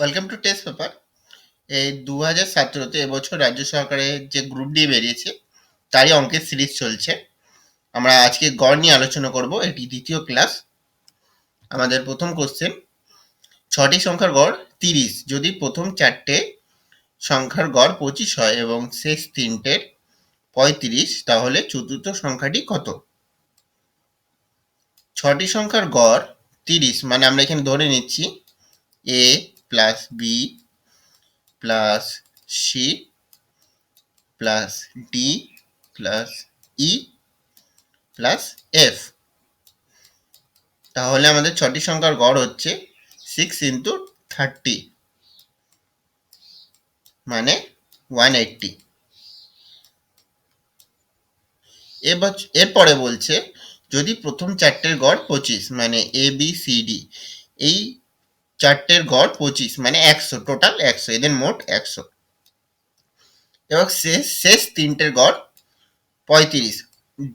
Welcome to test paper এই দু হাজার সতেরোতে এবছর রাজ্য সরকারের যে গ্রুপ ডি বেরিয়েছে, তারই অঙ্কের সিরিজ চলছে। আমরা আজকে গড় নিয়ে আলোচনা করব, এটি দ্বিতীয় ক্লাস আমাদের প্রথম কোশ্চেন ছটি সংখ্যার গড় তিরিশ। যদি প্রথম চারটে সংখ্যার গড় পঁচিশ হয় এবং শেষ তিনটের পঁয়ত্রিশ, তাহলে চতুর্থ সংখ্যাটি কত? ছটি সংখ্যার গড় তিরিশ মানে আমরা এখানে ধরে নিচ্ছি, A plus B plus C plus D plus E plus F তাহলে আমাদের ছটি সংখ্যার গড় হচ্ছে সিক্স ইন্টু থার্টি মানে ওয়ান এইট্টি এরপরে বলছে, যদি প্রথম চারটের গড় পঁচিশ মানে এ বি সি ডি এই চারটের গড় পঁচিশ মানে একশো টোটাল একশো, এদের মোট একশো। এবং শেষ শেষ তিনটের গড় পঁয়ত্রিশ।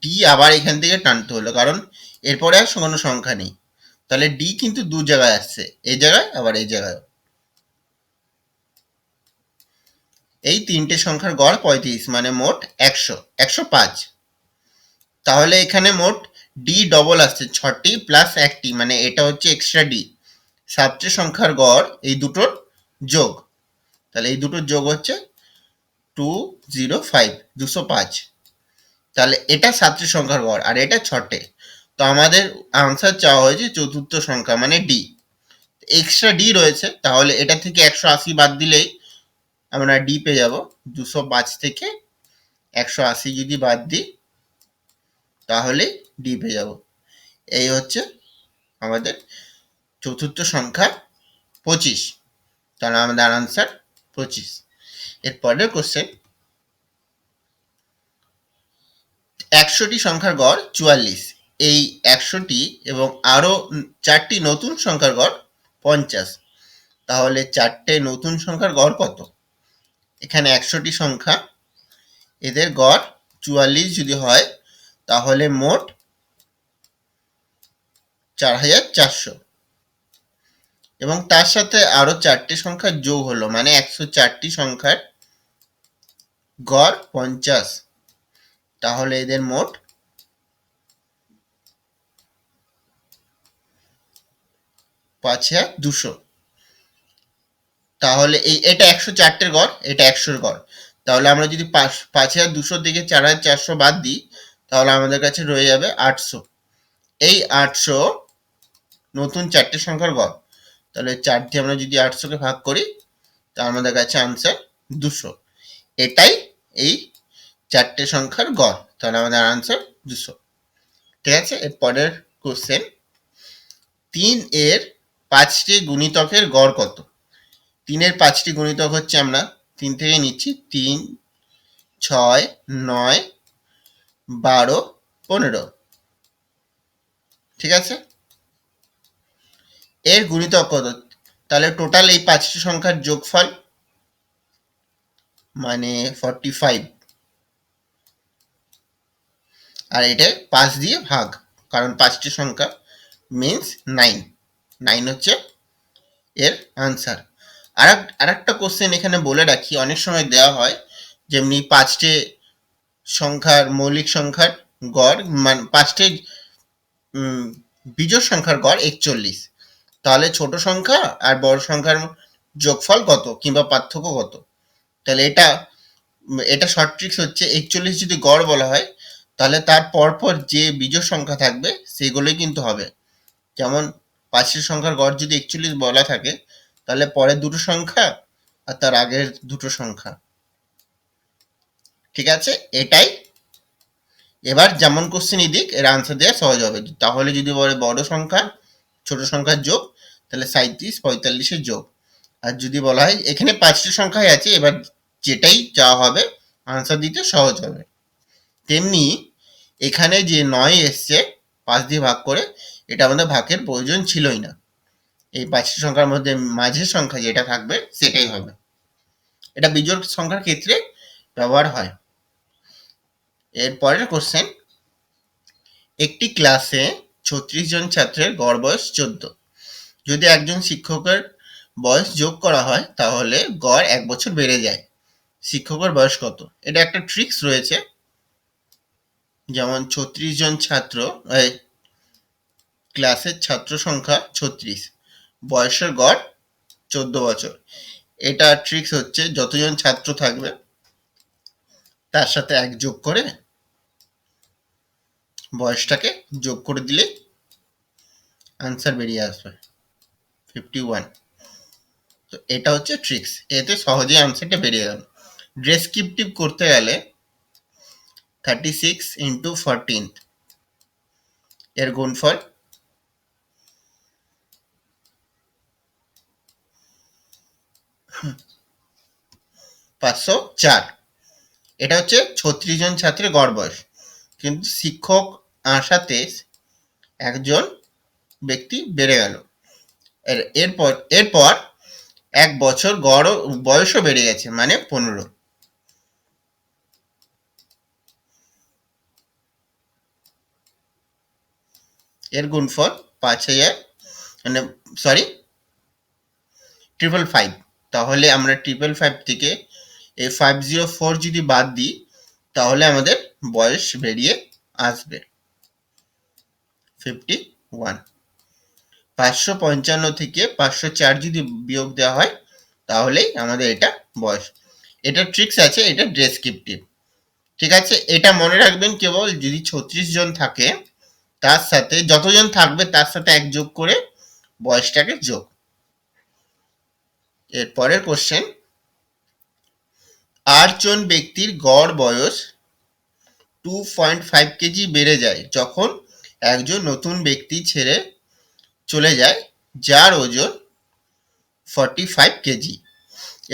ডি আবার এখান থেকে টানতে হলো, কারণ এরপরে আর কোনো সংখ্যা নেই। তাহলে ডি কিন্তু দু জায়গায় আসছে এই জায়গায় আবার এই জায়গায়। এই তিনটে সংখ্যার গড় পঁয়ত্রিশ মানে মোট একশো একশো পাঁচ। তাহলে এখানে মোট ডি ডবল আসছে, ছটি প্লাস একটি মানে এটা হচ্ছে এক্সট্রা ডি সাতটি সংখ্যার গড় এই দুটোর যোগ। তাহলে এই দুটোর যোগ হচ্ছে টু জিরো ফাইভ দুশো পাঁচ। তাহলে এটা সাতটি সংখ্যার গড় আর এটা ছটে। তো আমাদের আনসার চাওয়া হয়েছে চতুর্থ সংখ্যা মানে ডি এক্সট্রা ডি রয়েছে, তাহলে এটা থেকে একশো আশি বাদ দিলেই আমরা ডি পেয়ে যাব। দুশো পাঁচ থেকে একশো আশি যদি বাদ দিই, তাহলে ডি পেয়ে যাব। এই হচ্ছে আমাদের চতুর্থ সংখ্যা পঁচিশ। তাহলে আমাদের আনসার পঁচিশ। এর পরের কোশ্চেন একশোটি সংখ্যার গড় চুয়াল্লিশ। এই একশোটি এবং আরও চারটি নতুন সংখ্যার গড় পঞ্চাশ। তাহলে চারটে নতুন সংখ্যার গড় কত? এখানে একশোটি সংখ্যা। এদের গড় চুয়াল্লিশ যদি হয়, তাহলে মোট চার হাজার চারশো। এবং তার সাথে আরও চারটি সংখ্যার যোগ হলো মানে একশো চারটি সংখ্যার গড় পঞ্চাশ। তাহলে এদের মোট পাঁচ হাজার দুশো। তাহলে এই, এটা একশো চারটের গড়, এটা একশোর গড়। তাহলে আমরা যদি পাঁচ পাঁচ হাজার দুশো থেকে চার হাজার চারশো বাদ দিই, তাহলে আমাদের কাছে রয়ে যাবে আটশো। এই আটশো নতুন চারটে সংখ্যার গড়। তাহলে চার দিয়ে আমরা যদি আটশোকে ভাগ করি, তা আমাদের কাছে আনসার দুশো। এটাই এই চারটে সংখ্যার গড়, তাহলে আমাদের আনসার দুশো। ঠিক আছে? এর পরের কোশ্চেন তিন এর পাঁচটি গুণিতকের গড় কত? তিনের পাঁচটি গুণিতক হচ্ছে আমরা তিন থেকে নিচ্ছি, তিন, ছয়, নয়, বারো, পনেরো। ঠিক আছে? এর গুণিতক কত তাহলে টোটাল এই পাঁচটি সংখ্যার যোগফল মানে ফর্টি ফাইভ আর এটা পাঁচ দিয়ে ভাগ, কারণ পাঁচটি সংখ্যা মিনস নাইন নাইন হচ্ছে এর আনসার আর আর একটা কোশ্চেন এখানে বলে রাখি, অনেক সময় দেওয়া হয় যেমনি পাঁচটি সংখ্যার মৌলিক সংখ্যার গড় মানে পাঁচটি বিজোড় সংখ্যার গড় একচল্লিশ। তাহলে ছোট সংখ্যা আর বড় সংখ্যার যোগফল কত কিংবা পার্থক্য কত? তাহলে এটা এটা শর্ট ট্রিক্স হচ্ছে একচল্লিশ যদি গড় বলা হয়, তাহলে তার পরপর যে বিজোড় সংখ্যা থাকবে সেগুলোই কিন্তু হবে। যেমন পাঁচের সংখ্যার গড় যদি একচল্লিশ বলা থাকে, তাহলে পরের দুটো সংখ্যা আর তার আগের দুটো সংখ্যা। ঠিক আছে? এটাই। এবার যেমন কোশ্চেন দিক এর আনসার দেওয়া সহজ হবে। তাহলে যদি বলে বড় সংখ্যা, ছোট সংখ্যার যোগ তাহলে সাঁত্রিশ পঁয়তাল্লিশের যোগ। আর যদি বলা হয়, এখানে পাঁচটি সংখ্যাই আছে, এবার যেটাই চাওয়া হবে আনসার দিতে সহজ হবে। তেমনি এখানে যে নয় এসছে, পাঁচ দিয়ে ভাগ করে, এটা আমাদের ভাগের প্রয়োজন ছিলই না। এই পাঁচটি সংখ্যার মধ্যে মাঝের সংখ্যা যেটা থাকবে, সেটাই হবে। এটা বিজোড় সংখ্যার ক্ষেত্রে ব্যবহার হয়। এরপরের কোশ্চেন একটি ক্লাসে ছত্রিশ জন ছাত্রের গড় বয়স চোদ্দ। যদি একজন শিক্ষকের বয়স যোগ করা হয়, তাহলে গড় এক বছর বেড়ে যায়। শিক্ষকের বয়স কত? এটা একটা ট্রিক্স রয়েছে। যেমন ছত্রিশ জন ছাত্র ক্লাসের ছাত্র সংখ্যা ছত্রিশ। বয়সের গড় চোদ্দ বছর। এটা ট্রিক্স হচ্ছে যতজন ছাত্র থাকবে, তার সাথে এক যোগ করে বয়সটাকে যোগ করে দিলে আনসার বেরিয়ে আসবে। ফিফটি ওয়ান তো এটা হচ্ছে ট্রিক্স এতে সহজেই আনসারটা বেরিয়ে গেল। ডেসক্রিপটিভ করতে গেলে থার্টি সিক্স ইন্টু ফরটিন এর গুণফল পাঁচশো চার। এটা হচ্ছে ছত্রিশ জন ছাত্রের গড় বয়স। কিন্তু শিক্ষক আসাতে একজন ব্যক্তি বেড়ে গেল। এরপর এরপর এক বছর গড়, বয়সও বেড়ে গেছে মানে পনেরো। এর গুণফল পাঁচ হাজার মানে সরি ট্রিপল ফাইভ তাহলে আমরা ট্রিপল ফাইভ থেকে এই ফাইভ জিরো ফোর যদি বাদ দিই, তাহলে আমাদের বয়স বেরিয়ে আসবে। ফিফটি ওয়ান পাঁচশো পঞ্চান্ন থেকে পাঁচশো চার যদি বিয়োগ দেওয়া হয়, তাহলেই আমাদের এটা বয়স। এটা ট্রিক্স আছে, এটা ডেসক্রিপটিভ ঠিক আছে? এটা মনে রাখবেন কেবল যদি ছত্রিশ জন থাকে, তার সাথে যতজন থাকবে, তার সাথে এক যোগ করে বয়সটাকে যোগ। এর পরের কোশ্চেন আটজন ব্যক্তির গড় বয়স টু পয়েন্ট ফাইভ কেজি বেড়ে যায়, যখন একজন নতুন ব্যক্তি ছেড়ে চলে যায়, যার ওজন ফর্টি ফাইভ কেজি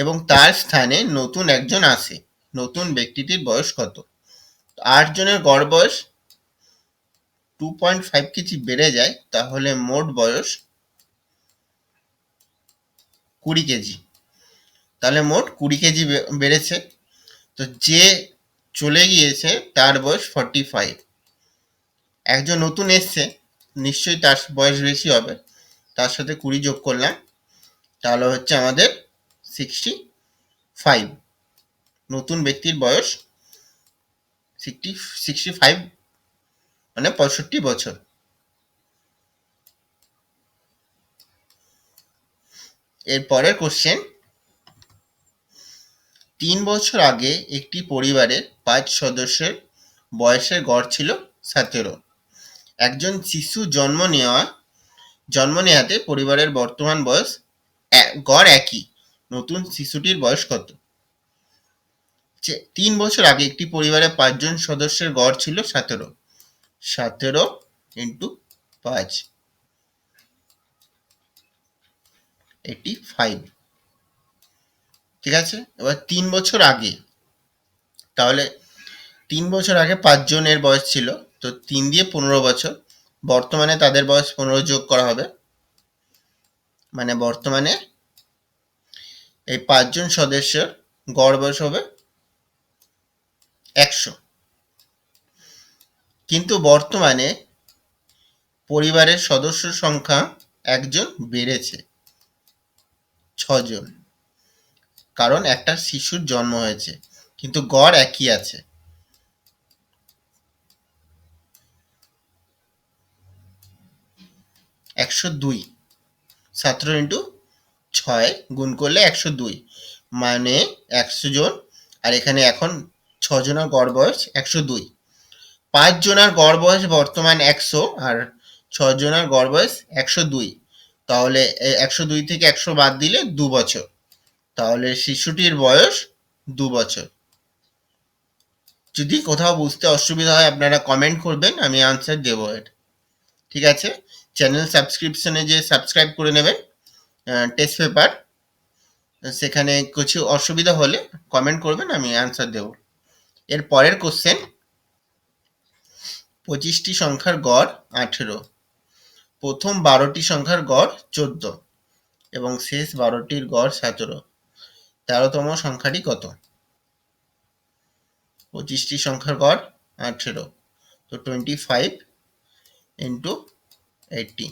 এবং তার স্থানে নতুন একজন আসে। নতুন ব্যক্তিটির বয়স কত? আট জনের গড় বয়স টু পয়েন্ট ফাইভ কেজি বেড়ে যায়, তাহলে মোট বয়স কুড়ি কেজি। তাহলে মোট কুড়ি কেজি বেড়েছে। তো যে চলে গিয়েছে, তার বয়স ফর্টি ফাইভ একজন নতুন এসছে নিশ্চয়ই তার বয়স বেশি হবে। তার সাথে কুড়ি যোগ করলাম। তাহলে হচ্ছে আমাদের সিক্সটি ফাইভ নতুন ব্যক্তির বয়স সিক্সটি সিক্সটি ফাইভ মানে পঁয়ষট্টি বছর। এর পরের কোশ্চেন তিন বছর আগে একটি পরিবারের পাঁচ সদস্যের বয়সের গড় ছিল সতেরো। একজন শিশু জন্ম নেওয়া জন্ম নেওয়াতে পরিবারের বর্তমান বয়স গড় একই। নতুন শিশুটির বয়স কত? তিন বছর আগে একটি পরিবারে পাঁচজন সদস্যের গড় ছিল সতেরো। সতেরো ইন্টু পাঁচ। এইটি ফাইভ ঠিক আছে? এবার তিন বছর আগে, তাহলে তিন বছর আগে পাঁচজনের বয়স ছিল। তো তিন দিয়ে পনেরো বছর। বর্তমানে তাদের বয়স পনেরো যোগ করা হবে। মানে বর্তমানে এই পাঁচজন সদস্যের গড় বয়স হবে একশো। কিন্তু বর্তমানে পরিবারের সদস্য সংখ্যা একজন বেড়েছে, ছজন। কারণ একটা শিশুর জন্ম হয়েছে, কিন্তু গড় একই আছে। একশো দুই। সতেরো ইন্টু ছয় গুণ করলে একশো দুই মানে একশো জন। আর এখানে এখন ছজনের গড় বয়স একশো দুই। পাঁচ জনের গড় বয়স বর্তমান একশো আর ছজনের গড় বয়স একশো দুই। তাহলে একশো দুই থেকে একশো বাদ দিলে দু বছর। তাহলে শিশুটির বয়স দু বছর। যদি কোথাও বুঝতে অসুবিধা হয়, আপনারা কমেন্ট করবেন, আমি আনসার দেবো এর ঠিক আছে? চ্যানেল সাবস্ক্রিপশনে যে সাবস্ক্রাইব করে নেবেন টেস্ট পেপার সেখানে কিছু অসুবিধা হলে কমেন্ট করবেন, আমি আনসার দেব। এর পরের কোশ্চেন পঁচিশটি সংখ্যার গড় আঠেরো। প্রথম বারোটি সংখ্যার গড় চোদ্দ এবং শেষ বারোটির গড় সতেরো। তেরোতম সংখ্যাটি কত? পঁচিশটি সংখ্যার গড় আঠেরো। তো টোয়েন্টি ফাইভ ইন্টু এইটটি